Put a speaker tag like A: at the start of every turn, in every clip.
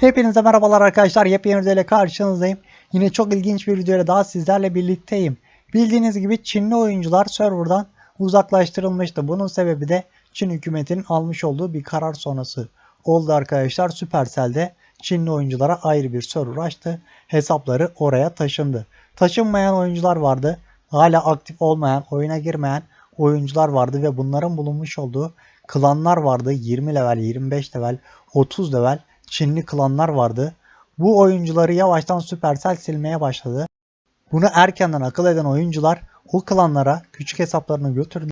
A: Hepinize merhabalar arkadaşlar. Yepyeni videoyla karşınızdayım. Yine çok ilginç bir videoyla daha sizlerle birlikteyim. Bildiğiniz gibi Çinli oyuncular serverdan uzaklaştırılmıştı. Bunun sebebi de Çin hükümetinin almış olduğu bir karar sonrası oldu arkadaşlar. Supercell'de Çinli oyunculara ayrı bir server açtı. Hesapları oraya taşındı. Taşınmayan oyuncular vardı. Hala aktif olmayan, oyuna girmeyen oyuncular vardı ve bunların bulunmuş olduğu klanlar vardı. 20 level, 25 level, 30 level Çinli klanlar vardı. Bu oyuncuları yavaştan Supercell silmeye başladı. Bunu erkenden akıl eden oyuncular o klanlara küçük hesaplarını götürdü.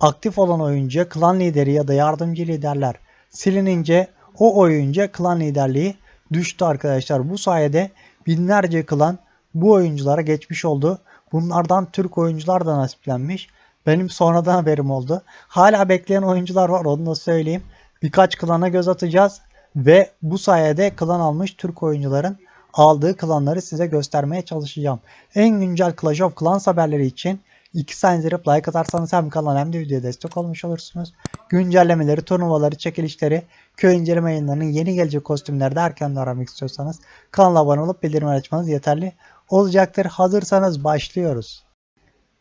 A: Aktif olan oyuncuya klan lideri ya da yardımcı liderler silinince o oyuncuya klan liderliği düştü arkadaşlar. Bu sayede binlerce klan bu oyunculara geçmiş oldu. Bunlardan Türk oyuncular da nasiplenmiş. Benim sonradan haberim oldu. Hala bekleyen oyuncular var onu da söyleyeyim. Birkaç klana göz atacağız. Ve bu sayede klan almış Türk oyuncuların aldığı klanları size göstermeye çalışacağım. En güncel Clash of Clans haberleri için 2 saniye zirip like atarsanız hem kanal hem de videoya destek olmuş olursunuz. Güncellemeleri, turnuvaları, çekilişleri, köy inceleme yayınlarının yeni gelecek kostümleri de erkenden aramak istiyorsanız kanala abone olup bildirim açmanız yeterli olacaktır. Hazırsanız başlıyoruz.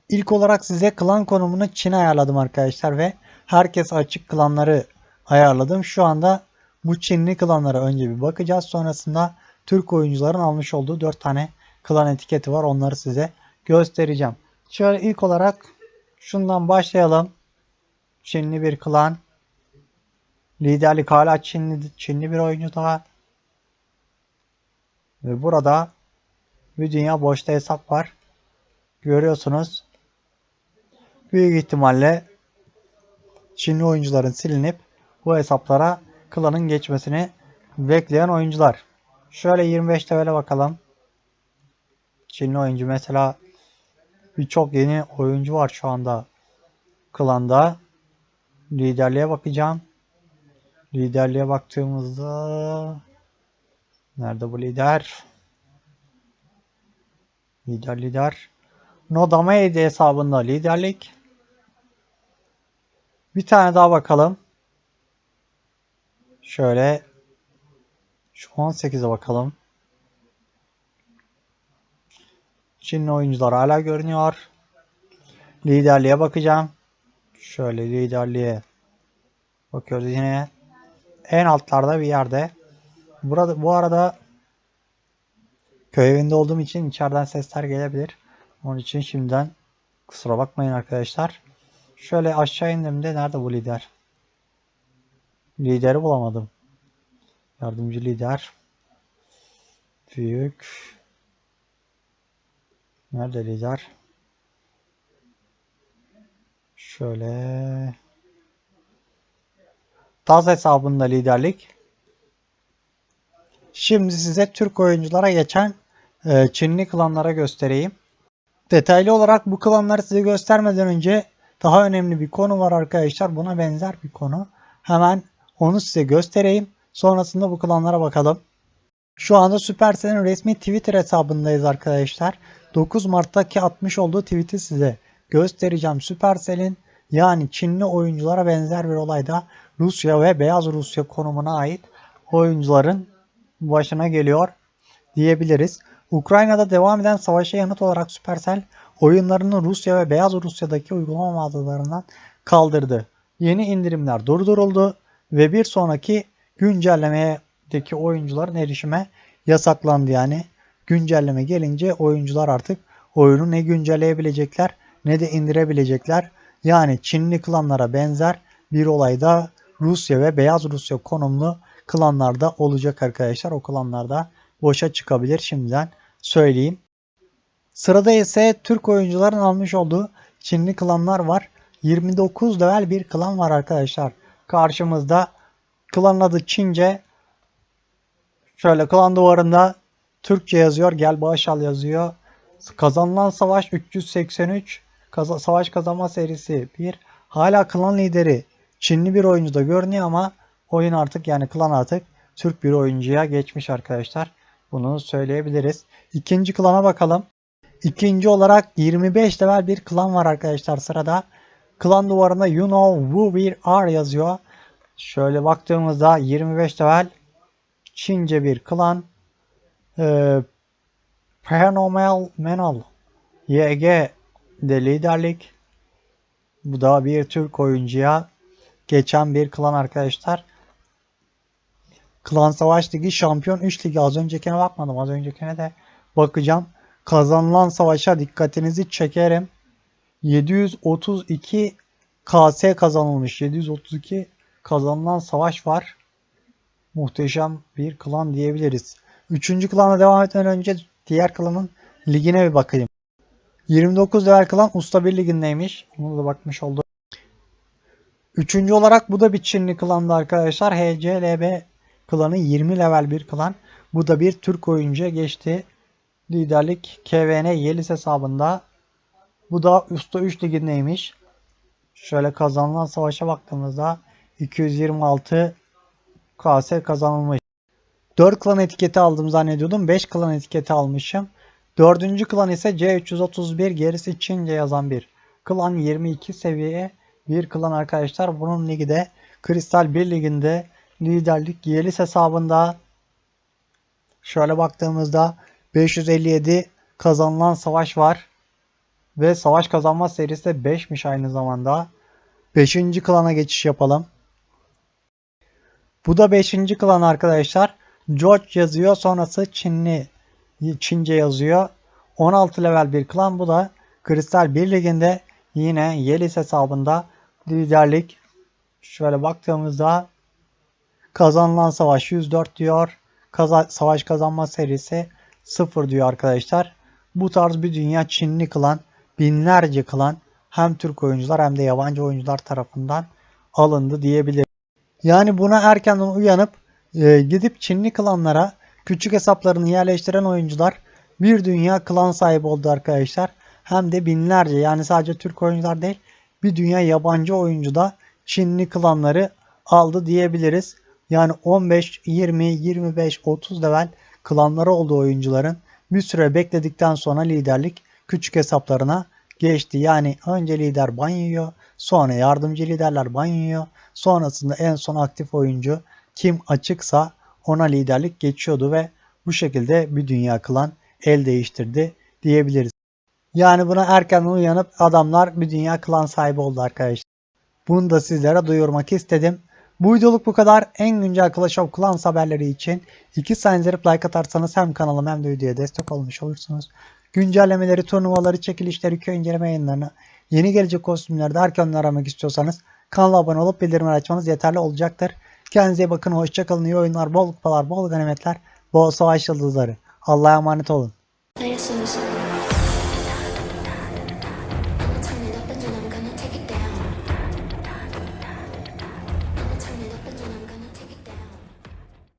A: İlk olarak size klan konumunu Çin ayarladım arkadaşlar ve herkes açık klanları ayarladım. Şu anda bu Çinli klanlara önce bir bakacağız. Sonrasında Türk oyuncuların almış olduğu 4 tane klan etiketi var. Onları size göstereceğim. Şöyle ilk olarak şundan başlayalım. Çinli bir klan. Liderlik hala Çinli, Çinli bir oyuncu daha. Ve burada bir dünya boşta hesap var. Görüyorsunuz. Büyük ihtimalle Çinli oyuncuların silinip bu hesaplara klanın geçmesini bekleyen oyuncular. Şöyle 25 levele bakalım. Çinli oyuncu mesela birçok yeni oyuncu var şu anda klanda. Liderliğe bakacağım. Liderliğe baktığımızda nerede bu lider? Lider lider. Nodamaedi hesabında liderlik. Bir tane daha bakalım. Şöyle şu 18'e bakalım. Çinli oyuncular hala görünüyor. Liderliğe bakacağım. Şöyle liderliğe bakıyoruz yine. En altlarda bir yerde. Burada bu arada köy evinde olduğum için içeriden sesler gelebilir. Onun için şimdiden kusura bakmayın arkadaşlar. Şöyle aşağı indiğimde nerede bu lider? Lideri bulamadım. Yardımcı lider. Büyük. Nerede lider? Şöyle. Taz hesabında liderlik. Şimdi size Türk oyunculara geçen Çinli klanlara göstereyim. Detaylı olarak bu klanları size göstermeden önce daha önemli bir konu var arkadaşlar. Buna benzer bir konu. Hemen onu size göstereyim. Sonrasında bu klanlara bakalım. Şu anda Supercell'in resmi Twitter hesabındayız arkadaşlar. 9 Mart'taki atmış olduğu tweet'i size göstereceğim. Supercell'in yani Çinli oyunculara benzer bir olayda Rusya ve Beyaz Rusya konumuna ait oyuncuların başına geliyor diyebiliriz. Ukrayna'da devam eden savaşa yanıt olarak Supercell oyunlarını Rusya ve Beyaz Rusya'daki uygulama mağazalarından kaldırdı. Yeni indirimler durduruldu ve bir sonraki güncellemedeki oyuncuların erişime yasaklandı. Yani güncelleme gelince oyuncular artık oyunu ne güncelleyebilecekler ne de indirebilecekler. Yani Çinli klanlara benzer bir olayda Rusya ve Beyaz Rusya konumlu klanlarda olacak arkadaşlar. O klanlarda boşa çıkabilir şimdiden söyleyeyim. Sırada ise Türk oyuncuların almış olduğu Çinli klanlar var. 29 level bir klan var arkadaşlar. Karşımızda klanın adı Çince. Şöyle klan duvarında Türkçe yazıyor. Gel bağış al yazıyor. Kazanılan savaş 383. Kaza savaş kazanma serisi 1. Hala klan lideri Çinli bir oyuncu da görünüyor ama oyun artık yani klan artık Türk bir oyuncuya geçmiş arkadaşlar. Bunu söyleyebiliriz. İkinci klana bakalım. İkinci olarak 25 level bir klan var arkadaşlar sırada. Klan duvarında you know who we are yazıyor. Şöyle baktığımızda 25 level Çince bir klan. Ee, Paranormal Menal YG de liderlik. Bu da bir Türk oyuncuya geçen bir klan arkadaşlar. Klan Savaş Ligi Şampiyon 3 Ligi az öncekine bakmadım. Az öncekine de bakacağım. Kazanılan savaşa dikkatinizi çekerim. 732 KS kazanılmış. 732 kazanılan savaş var. Muhteşem bir klan diyebiliriz. Üçüncü klana devam etmeden önce diğer klanın ligine bir bakayım. 29 level klan Usta 1 ligindeymiş. Onu da bakmış olduk. Üçüncü olarak bu da bir Çinli klandı arkadaşlar. HCLB klanı 20 level bir klan. Bu da bir Türk oyuncuya geçti. Liderlik KVN Yelis hesabında. Bu da Usta 3 ligindeymiş. Şöyle kazanılan savaşa baktığımızda 226 KS kazanılmış. 4 klan etiketi aldım zannediyordum. 5 klan etiketi almışım. Dördüncü klan ise C331 gerisi Çince yazan bir klan 22 seviye bir klan arkadaşlar. Bunun ligi de Kristal 1 liginde liderlik Yelis hesabında şöyle baktığımızda 557 kazanılan savaş var. Ve savaş kazanma serisi de 5'miş aynı zamanda. 5. klana geçiş yapalım. Bu da 5. klan arkadaşlar. George yazıyor. Sonrası Çinli Çince yazıyor. 16 level bir klan. Bu da Kristal 1 liginde yine Yelis hesabında liderlik. Şöyle baktığımızda kazanılan savaş 104 diyor. Kaza savaş kazanma serisi 0 diyor arkadaşlar. Bu tarz bir dünya Çinli klan, binlerce klan hem Türk oyuncular hem de yabancı oyuncular tarafından alındı diyebiliriz. Yani buna erkenden uyanıp e, gidip Çinli klanlara küçük hesaplarını yerleştiren oyuncular bir dünya klan sahibi oldu arkadaşlar. Hem de binlerce yani sadece Türk oyuncular değil bir dünya yabancı oyuncu da Çinli klanları aldı diyebiliriz. Yani 15, 20, 25, 30 level klanları olduğu oyuncuların bir süre bekledikten sonra liderlik küçük hesaplarına geçti. Yani önce lider ban yiyor, sonra yardımcı liderler ban yiyor, sonrasında en son aktif oyuncu kim açıksa ona liderlik geçiyordu ve bu şekilde bir dünya klan el değiştirdi diyebiliriz. Yani buna erkenden uyanıp adamlar bir dünya klan sahibi oldu arkadaşlar. Bunu da sizlere duyurmak istedim. Bu videoluk bu kadar. En güncel Clash of Clans haberleri için 2 saniye like atarsanız hem kanalıma hem de videoya destek olmuş olursunuz. Güncellemeleri, turnuvaları, çekilişleri, köy inceleme yayınlarını, yeni gelecek kostümlerde erken aramak istiyorsanız kanala abone olup bildirimleri açmanız yeterli olacaktır. Kendinize bakın, hoşçakalın, iyi oyunlar, bol kupalar, bol ganimetler, bol savaş yıldızları. Allah'a emanet olun.